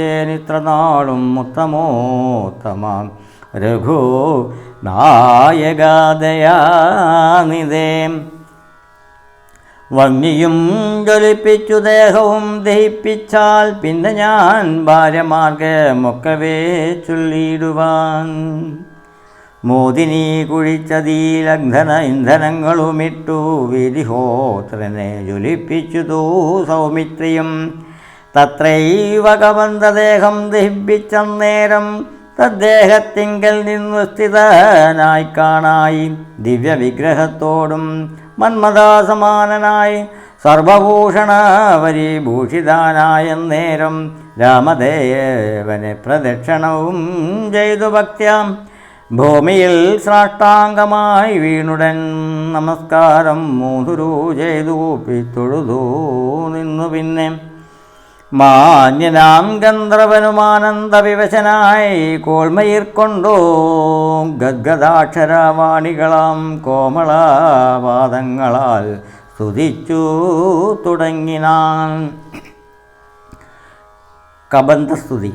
നിത്രനാളും ഉത്തമോത്തമാം. രഘു നായകാദയാനിതേ. വന്നിയും ജ്വലിപ്പിച്ചു ദേഹവും ദഹിപ്പിച്ചാൽ പിന്നെ ഞാൻ ഭാര്യമാർഗമൊക്കവേ ചൊല്ലിയിടുവാൻ മോദിനി കുഴിച്ചതീലഗ്ധന ഇന്ധനങ്ങളുമിട്ടു വിധിഹോത്രനെ ജ്വലിപ്പിച്ചു തോ സൗമിത്രിയും. തത്രൈവ കവന്തദേഹം ദഹിപ്പിച്ചന്നേരം തദ്ദേഹത്തിങ്കൽ നിന്നു സ്ഥിതനായി കാണായി ദിവ്യവിഗ്രഹത്തോടും മന്മദാസമാനനായി സർവഭൂഷണവരീഭൂഷിതാനായ നേരം രാമദേവനെ പ്രദക്ഷിണവും ചെയ്തു ഭക്ത്യാം. ഭൂമിയിൽ സാഷ്ടാംഗമായി വീണുടൻ നമസ്കാരം മൂന്നുരൂ ചെയ്തു പിത്തൊഴുതു നിന്നു പിന്നെ മാന്യനാം ഗന്ധർവനുമാനന്ദവിവശനായി കോൾമയിർ കൊണ്ടോ ഗദ്ഗദാക്ഷരവാണികളാം കോമളാവാദങ്ങളാൽ സ്തുതിച്ചു തുടങ്ങിനാൻ. കബന്ധസ്തുതി.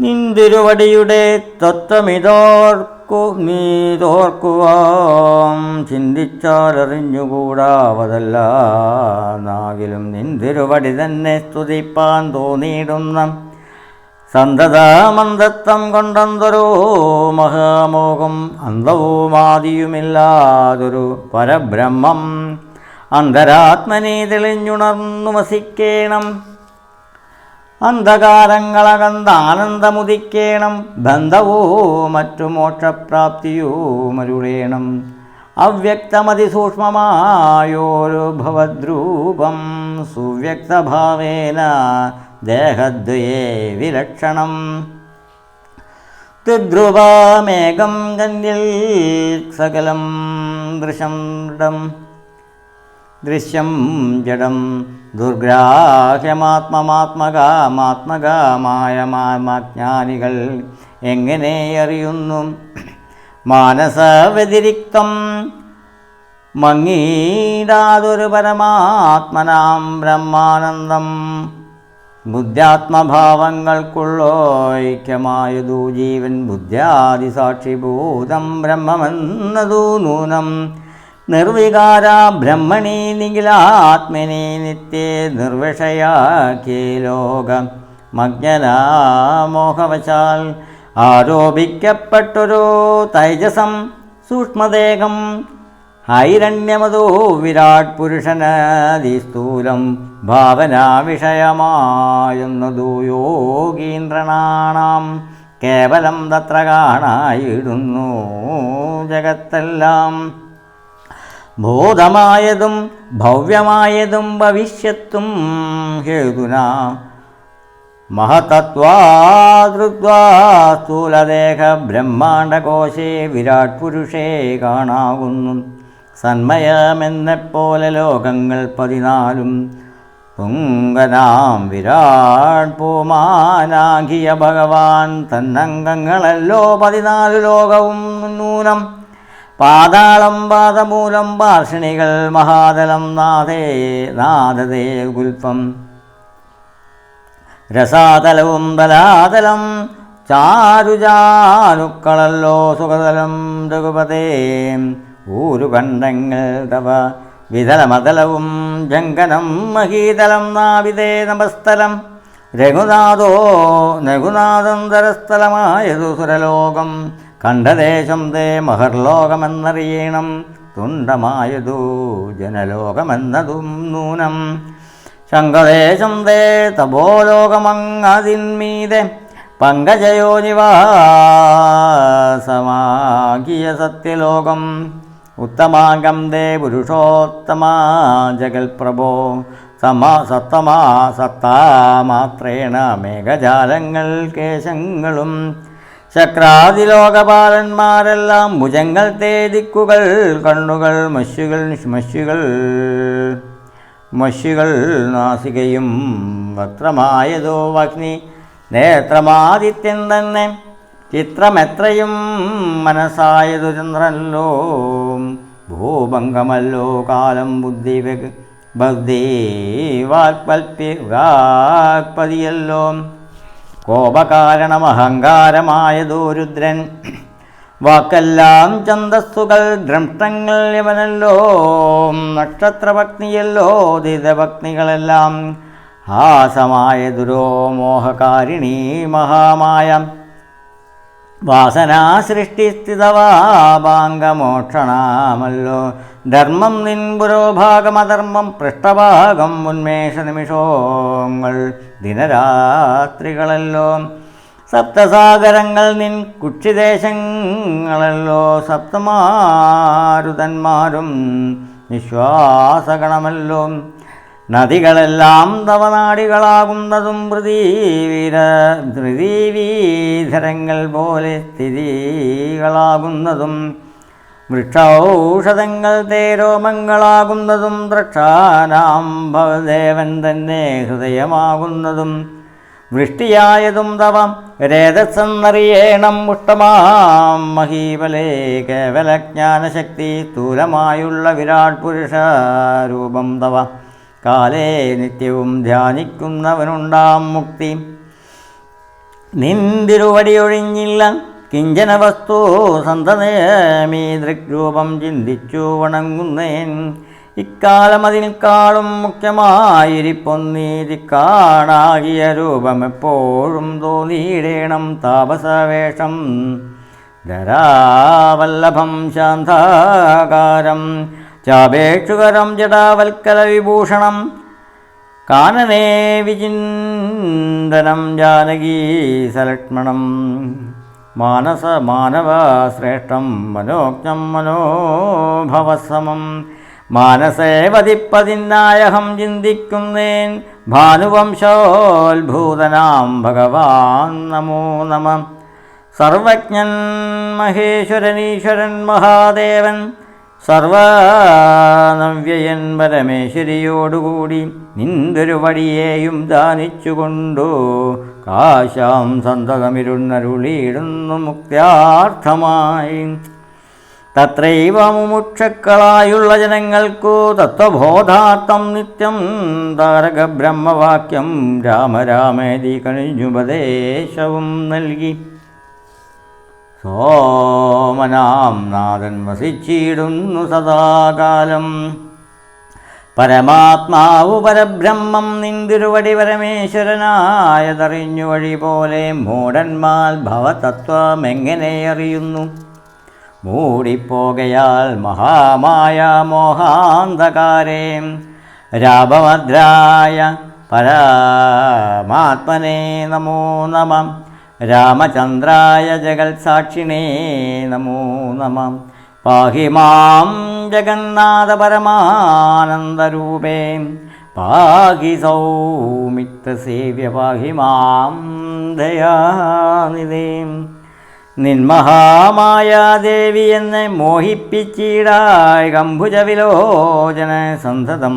നിന്തിരുവടിയുടെ തത്വമിതോർക്കു നീതോർക്കുവാം ചിന്തിച്ചാലറിഞ്ഞുകൂടാവതല്ല. നാകിലും നിന്തിരുവടി തന്നെ സ്തുതിപ്പാൻ തോന്നിയിടുന്ന സന്തതാമന്ദത്വം കൊണ്ടെന്തൊരു മഹാമോഹം അന്തവുമാദിയുമില്ലാതൊരു പരബ്രഹ്മം. അന്തരാത്മനെ തെളിഞ്ഞുണർന്നു വസിക്കേണം. അന്ധകാരങ്ങളകന്താനന്ദമുദിക്കേണം ബന്ധവോ മറ്റു മോക്ഷപ്രാപ്തിയുമരുളേണം. അവ്യക്തമതിസൂക്ഷ്മമായോരു ഭവദ്രൂപം സുവ്യക്തഭാവേന ദേഹദ്വയേ വിലക്ഷണം. ത്രിധ്രുവമേകം കന്യൽ സകലം ദൃശം ദൃശ്യം ജഡം. ദുർഗ്രാഹ്യമാത്മമാത്മകാമാത്മകമായ മാത്മജ്ഞാനികൾ എങ്ങനെ അറിയുന്നു? മാനസവ്യതിരിക്തം. മങ്ങീടാതൊരു പരമാത്മനാം ബ്രഹ്മാനന്ദം. ബുദ്ധ്യാത്മഭാവങ്ങൾക്കുള്ളോയ്ക്യമായതു ജീവൻ ബുദ്ധ്യാദിസാക്ഷിഭൂതം ബ്രഹ്മമെന്നതു നൂനം. നിർവികാര ബ്രഹ്മണി നിഖിലാത്മനി നിത്യേ നിർവിഷയാക്കിയ ലോകം. മജ്ഞനാമോഹവശാൽ ആരോപിക്കപ്പെട്ടൊരു തൈജസം സൂക്ഷ്മദേഹം ഹൈരണ്യമതോ വിരാട് പുരുഷനതിസ്ഥൂലം ഭാവനാ വിഷയമായുന്നതു യോഗീന്ദ്രനാണാം. കേവലം തത്ര കാണായിടുന്നു ജഗത്തെല്ലാം. ബോധമായതും ഭവ്യമായതും ഭവിഷ്യത്തും ഹേതുന. മഹതത്വാതൃത്വാസ്ഥൂലദേഹ ബ്രഹ്മാണ്ടകോശേ വിരാട് പുരുഷേ കാണാകുന്നു സന്മയമെന്നെപ്പോലെ ലോകങ്ങൾ പതിനാലും. തുങ്കനാം വിരാട് പൂമാനാകിയ ഭഗവാൻ തന്നംഗങ്ങളല്ലോ പതിനാല് ലോകവും നൂനം. പാതാളം പാദമൂലം പാർഷണികൾ മഹാതലം നാഥേ നാദതേ ഗുൽപ്പം. രസാതലവും തലാതലം ചാരുചാരുക്കളല്ലോ സുഖതലം രഘുപതേ. ഊരുകണ്ഠങ്ങൾ തവ വിതലമതലവും ജങ്കനം മഹീതലം നാവിതേ നമസ്തലം. രഘുനാഥോ രഘുനാഥന്തരസ്ഥലമായതു സുരലോകം. കണ്ഠദേശം തേ മഹർലോകമെന്നറിയണം തുണ്ടമായതു ജനലോകമെന്നതും നൂനം. ശങ്കദേശം തേ തപോലോകമങ്ങതിന്മീതെ പങ്കജയോനിവാസമാകിയ സത്യലോകം. ഉത്തമാംഗം ദേ പുരുഷോത്തമാ ജഗൽപ്രഭോ സമാ സത്തമാ സത്താമാത്രേണ മേഘജാലങ്ങൾ കേശങ്ങളും. ചക്രാതിലോകപാലന്മാരെല്ലാം ഭുജങ്ങൾ തേദിക്കുകൾ കണ്ണുകൾ മശുകൾ മശുകൾ മശുകൾ നാസികയും വക്രമായതോ അഗ്നി നേത്രമാദിത്യൻ തന്നെ. ചിത്രമെത്രയും മനസ്സായതു ചന്ദ്രനല്ലോ. ഭൂഭംഗമല്ലോ കാലം ബുദ്ധി ബുദ്ധി വാക്പൽപ്പി വാക്പതിയല്ലോ. കോപകാരണമഹങ്കാരമായതോ രുദ്രൻ വാക്കെല്ലാം ഛന്തസ്സുകൾ ദ്രംഷ്ടങ്ങൾ യവനല്ലോ നക്ഷത്രഭക്തിയല്ലോ ദിതഭക്തികളെല്ലാം. ഹാസമായ ദുരോ മോഹകാരിണി മഹാമായ. വാസനാ സൃഷ്ടിസ്ഥിതവാഭാംഗമോക്ഷണാമല്ലോ ധർമ്മം നിൻ പുരോഭാഗമധർമ്മം പൃഷ്ഠഭാഗം ഉന്മേഷ നിമിഷോങ്ങൾ ദിനരാത്രികളല്ലോ. സപ്തസാഗരങ്ങൾ നിൻ കുക്ഷിദേശങ്ങളല്ലോ. സപ്തമാരുതന്മാരും നിശ്വാസഗണമല്ലോ. നദികളെല്ലാം തവനാടികളാകുന്നതും പൃഥീവീര പൃഥീവീധരങ്ങൾ പോലെ സ്ഥിതികളാകുന്നതും വൃക്ഷൌഷധങ്ങൾ തേരോമങ്ങളാകുന്നതും ദ്രക്ഷാനാം ഭവദേവൻ തന്നെ ഹൃദയമാകുന്നതും വൃഷ്ടിയായതും തവ രേതസ്സെന്നറിയേണം മുഷ്ടമാം മഹീബലേ കേവലജ്ഞാനശക്തി സ്ഥൂലമായുള്ള വിരാട് പുരുഷ രൂപം തവ. കാലേ നിത്യവും ധ്യാനിക്കുന്നവനുണ്ടാം മുക്തി. നിന്തിരുവടിയൊഴിഞ്ഞില്ല കിഞ്ചന വസ്തു സന്തതമീ ദൃഗ്രൂപം ചിന്തിച്ചു വണങ്ങുന്നേൻ. ഇക്കാലം അതിനേക്കാളും മുഖ്യമായിരിപ്പൊന്നീതി കാണാകിയ രൂപം എപ്പോഴും തോന്നിയിടേണം താപസവേഷം. ധരാവല്ലഭം ശാന്താകാരം ചാപേക്ഷുകരം ജടാവൽക്കല വിഭൂഷണം കാനനേ വിചിന്തനം ജാനകീ സലക്ഷ്മണം. മാനസ മാനവ ശ്രേഷ്ഠം മനോജ്ഞം മനോഭവസമം. മാനസേ വതിപ്പതിനായഹം ചിന്തിക്കുന്നേൻ ഭാനുവംശോത്ഭൂതനാം ഭഗവാൻ നമോ നമ. സർവജ്ഞൻ മഹേശ്വരനീശ്വരൻ മഹാദേവൻ സർവനവ്യയൻ പരമേശ്വരിയോടുകൂടി നിന്തൊരു വഴിയേയും ദാനിച്ചുകൊണ്ടു കാശാം സന്തതമിരുന്നരുളിയിടുന്നു മുക്തിയാർത്ഥമായി. തത്രൈവ മുമുക്ഷക്കളായുള്ള ജനങ്ങൾക്കു തത്വബോധാർത്ഥം നിത്യം താരക ബ്രഹ്മവാക്യം രാമരാമേതി കണിഞ്ഞുപദേശവും നൽകി. സോമനാം നാഥൻ വസിച്ചിടുന്നു സദാകാലം. പരമാത്മാവു പരബ്രഹ്മം നിന്തിരുവടി പരമേശ്വരനായതറിഞ്ഞു വഴി പോലെ മൂടന്മാൽ ഭവതത്വം എങ്ങനെ അറിയുന്നു? മൂടിപ്പോകയാൽ മഹാമായ മോഹാന്ധകാരേ രാമഭദ്രായ പരമാത്മനെ നമോ നമം രാമചന്ദ്രായ ജഗത്സാക്ഷിണേ നമോ നമ. പാഹി മാം ജഗന്നാഥ പരമാനന്ദരൂപേ. പാഹി സൗമിത്രസേവ്യ പാഹി മാം ദയാനിധേ. നിന്മഹാമായാദേവി എന്നെ മോഹിപ്പിച്ചിടായ കംഭുജ വിലോചന സന്തതം.